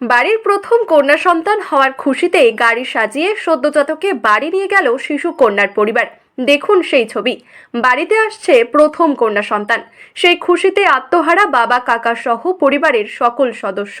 বাড়ির প্রথম কন্যা সন্তান হওয়ার খুশিতে গাড়ি সাজিয়ে সদ্যজাতকে বাড়ি নিয়ে গেল শিশু কন্যার পরিবার। দেখুন সেই ছবি। বাড়িতে আসছে প্রথম কন্যা সন্তান। সেই খুশিতে আত্মহারা বাবা কাকা সহ পরিবারের সকল সদস্য।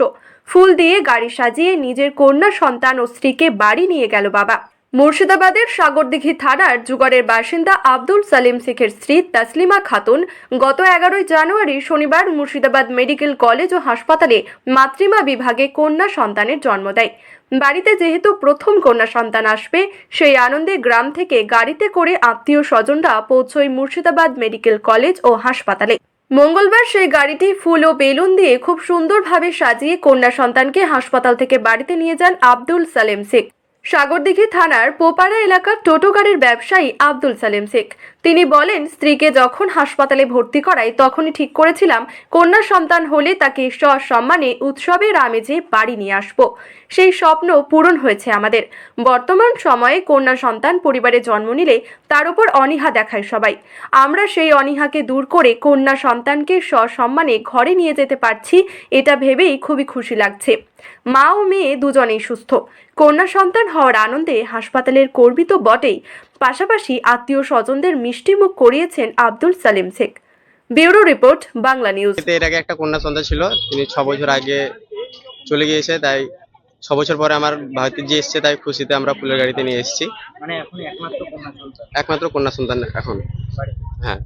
ফুল দিয়ে গাড়ি সাজিয়ে নিজের কন্যা সন্তান ও স্ত্রীকে বাড়ি নিয়ে গেল বাবা। মুর্শিদাবাদের সাগরদিঘি থানার যুগরের বাসিন্দা আব্দুল সালিম শেখের স্ত্রী তাসলিমা খাতুন গত এগারোই জানুয়ারি শনিবার মুর্শিদাবাদ মেডিকেল কলেজ ও হাসপাতালে মাতৃমা বিভাগে কন্যা সন্তানের জন্ম দেয়। বাড়িতে যেহেতু প্রথম কন্যা সন্তান আসবে, সেই আনন্দে গ্রাম থেকে গাড়িতে করে আত্মীয় স্বজনরা পৌঁছয় মুর্শিদাবাদ মেডিকেল কলেজ ও হাসপাতালে। মঙ্গলবার সেই গাড়িটি ফুল ও বেলুন দিয়ে খুব সুন্দরভাবে সাজিয়ে কন্যা সন্তানকে হাসপাতাল থেকে বাড়িতে নিয়ে যান আব্দুল সালেম শেখ। সাগরদিঘি থানার পোপাড়া এলাকার টোটো গাড়ির ব্যবসায়ী আব্দুল সালেম শেখ। তিনি বলেন, স্ত্রীকে যখন হাসপাতালে ভর্তি করাই তখনই ঠিক করেছিলাম। কন্যা সন্তান হলে তাকে সসম্মানে উৎসবের আমেজে বাড়ি নিয়ে আসব। সেই স্বপ্ন পূরণ হয়েছে আমাদের। বর্তমান সময়ে কন্যা সন্তান পরিবারে জন্ম নিলে তার উপর অনীহা দেখায় সবাই। আমরা সেই অনীহাকে দূর করে কন্যা সন্তানকে সসম্মানে ঘরে নিয়ে যেতে পারছি, এটা ভেবেই খুবই খুশি লাগছে। মা ও মেয়ে দুজনেই সুস্থ। কন্যা সন্তান হওয়ার আনন্দে হাসপাতালের কর্মী তো বটেই। পাশাপাশি আত্মীয় স্বজনদের মিষ্টিমুখ করিয়েছেন Abdul Salim Sheikh. Bureau report Bangla news. এর আগে একটা কন্যা সন্তান ছিল তিনি ছ বছর আগে চলে গিয়েছে তাই ছ বছর পরে আমার ভাইতে যে এসছে তাই খুশিতে আমরা ফুলের গাড়িতে নিয়ে এসেছি। মানে এখন একমাত্র কন্যা সন্তান। একমাত্র কন্যা সন্তান এখন। হ্যাঁ।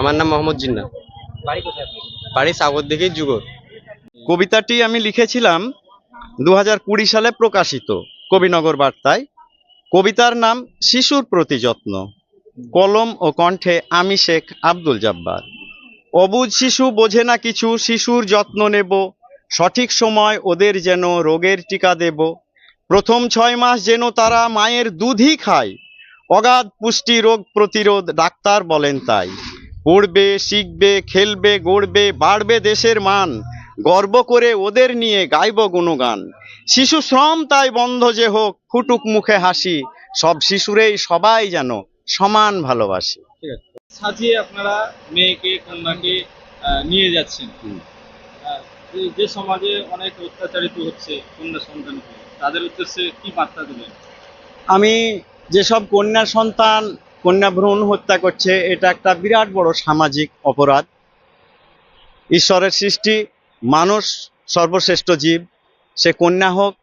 আমার নাম মোহাম্মদ জিন্না বাড়ি কোথায় বাড়ি সাগর দিঘি যুগর কবিতাটি আমি লিখেছিলাম দু সালে প্রকাশিত কবিনগর বার্তায়, কবিতার নাম শিশুর প্রতি যত্ন। কলম ও কণ্ঠে আমি শেখ আব্দুল জাব্বার। অবুজ শিশু বোঝে না কিছু, শিশুর যত্ন নেব। সঠিক সময় ওদের যেন রোগের টিকা দেব। প্রথম ছয় মাস যেন তারা মায়ের দুধই খায়। অগাধ পুষ্টি রোগ প্রতিরোধ ডাক্তার বলেন তাই। পড়বে, শিখবে, খেলবে, গড়বে, বাড়বে দেশের মান। গর্ব করে ওদের নিয়ে গাইব গুণগান। শিশু শ্রম তাই বন্ধ যে হোক ফুটুক মুখে হাসি। সব শিশুরেই সবাই যেন সমান ভালোবাসি। সাজিয়ে আপনারা মেয়েকে কন্যাকে নিয়ে যাচ্ছেন। যে- সমাজে অনেক অত্যাচারিত হচ্ছে কন্যা সন্তানকে তাদের উদ্দেশ্যে কি বার্তা দিলেন আমি যেসব কন্যা সন্তান কন্যা ভ্রূণ হত্যা করছে এটা একটা বিরাট বড় সামাজিক অপরাধ। ঈশ্বরের সৃষ্টি মানুষ সর্বশ্রেষ্ঠ জীব, সে কন্যা হোক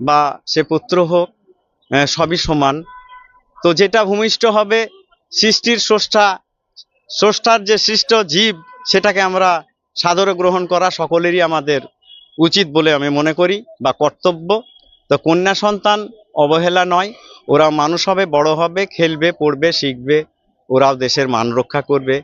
বা সে পুত্র হোক সবই সমান। তো যেটা ভূমিষ্ঠ হবে, সৃষ্টির স্রষ্টা, স্রষ্টার যে সৃষ্ট জীব, সেটাকে আমরা সাদরে গ্রহণ করা সকলেরই আমাদের উচিত বলে আমি মনে করি বা কর্তব্য। তো কন্যা সন্তান অবহেলা নয় ওরা মানুষ হবে, বড় হবে, খেলবে, পড়বে, শিখবে, ওরাও দেশের মান রক্ষা করবে।